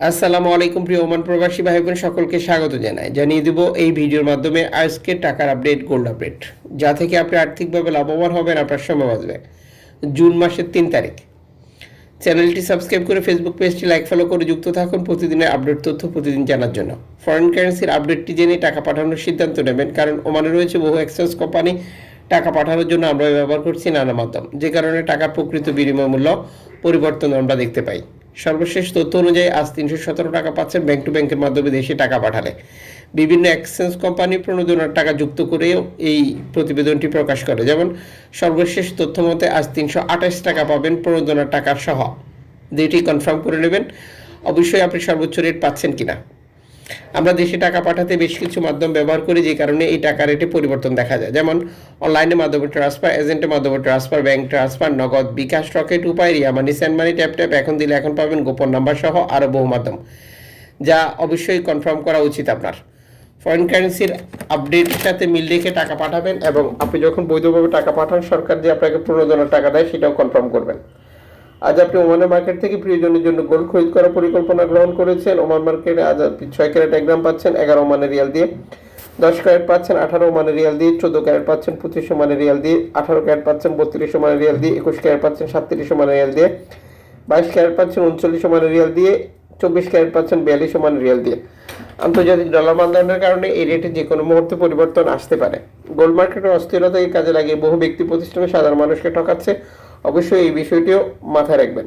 আসসালামু আলাইকুম প্রিয় ওমান প্রবাসী ভাই বোন সকলকে স্বাগত জানাই। জানিয়ে দেব এই ভিডিওর মাধ্যমে আজকে টাকার আপডেট গোল্ড আপডেট যা থেকে আপনি আর্থিকভাবে লাভবান হবেন, আপনার সময় বাঁচবে। জুন মাসের তিন তারিখ। চ্যানেলটি সাবস্ক্রাইব করে ফেসবুক পেজটি লাইক ফলো করে যুক্ত থাকুন প্রতিদিনের আপডেট তথ্য প্রতিদিন জানার জন্য। ফরেন কারেন্সির আপডেটটি জেনে টাকা পাঠানোর সিদ্ধান্ত নেবেন, কারণ ওমানে রয়েছে বহু এক্সচেঞ্জ কোম্পানি টাকা পাঠানোর জন্য আমরা ব্যবহার করছি নানা মাধ্যম, যে কারণে টাকার প্রকৃত বিনিময় মূল্য পরিবর্তন আমরা দেখতে পাই। সর্বশেষ তথ্য অনুযায়ী আজ তিনশো সতেরো টাকা পাচ্ছেন ব্যাংক টু ব্যাংকের মাধ্যমে দেশে টাকা পাঠালে। বিভিন্ন এক্সচেঞ্জ কোম্পানি প্রণোদনার টাকা যুক্ত করেও এই প্রতিবেদনটি প্রকাশ করে। যেমন, সর্বশেষ তথ্য মতে আজ তিনশো আঠাশ টাকা পাবেন প্রণোদনার টাকার সহ। দুইটি কনফার্ম করে নেবেন। অবশ্যই আপনি সর্বোচ্চ রেট পাচ্ছেন কিনা। আমরা দেশে টাকা পাঠাতে বেশ কিছু মাধ্যম ব্যবহার করি, যে কারণে এই টাকা রেটে পরিবর্তন দেখা যায়। যেমন অনলাইনের মাধ্যমে ট্রান্সফার এজেন্টের মাধ্যমে ট্রান্সফার ব্যাংক ট্রান্সফার নগদ বিকাশ রকেট উপায়, Ria Money send money tap tap এখন দিলে এখন পাবেন গোপন নাম্বার সহ আরও বহু মাধ্যম, যা অবশ্যই কনফার্ম করা উচিত আপনার। ফরেন কারেন্সির আপডেটের সাথে মিল রেখে টাকা পাঠাবেন এবং আপনি যখন বৈধভাবে টাকা পাঠান, সরকার যে আপনাকে প্রণোদনার টাকা দেয়, সেটাও কনফার্ম করবেন। আজ আপনি ওমানের মার্কেট থেকে প্রিয়জনের জন্য গোল্ড খরিদ করার পরিকল্পনা গ্রহণ করেছেন। ওমান মার্কেটে আজ আপনি ছয় ক্যারেট এক গ্রাম পাচ্ছেন, এগারো ওমানের রিয়াল দিয়ে। দশ ক্যারেট পাচ্ছেন, আঠারো ওমানের রিয়াল দিয়ে। চোদ্দ ক্যারেট পাচ্ছেন, পঁচিশ ওমানের রিয়াল দিয়ে। আঠারো ক্যারেট পাচ্ছেন, বত্রিশ ওমানের রিয়াল দিয়ে। একুশ ক্যারেট পাচ্ছেন, সাতত্রিশ ওমানের রিয়াল দিয়ে। বাইশ ক্যারেট পাচ্ছেন, উনচল্লিশ ওমানের রিয়াল দিয়ে। চব্বিশ ক্যারেট পাচ্ছেন, বিয়াল্লিশ ওমানের রিয়াল দিয়ে। আন্তর্জাতিক ডলার মানদণ্ডের কারণে এই রেটে যে কোনো মুহূর্তে পরিবর্তন আসতে পারে। গোল্ড মার্কেটের অস্থিরতাকে কাজে লাগিয়ে বহু ব্যক্তি প্রতিষ্ঠানে সাধারণ মানুষকে ঠকাচ্ছে। অবশ্যই এই বিষয়টিও মাথায় রাখবেন।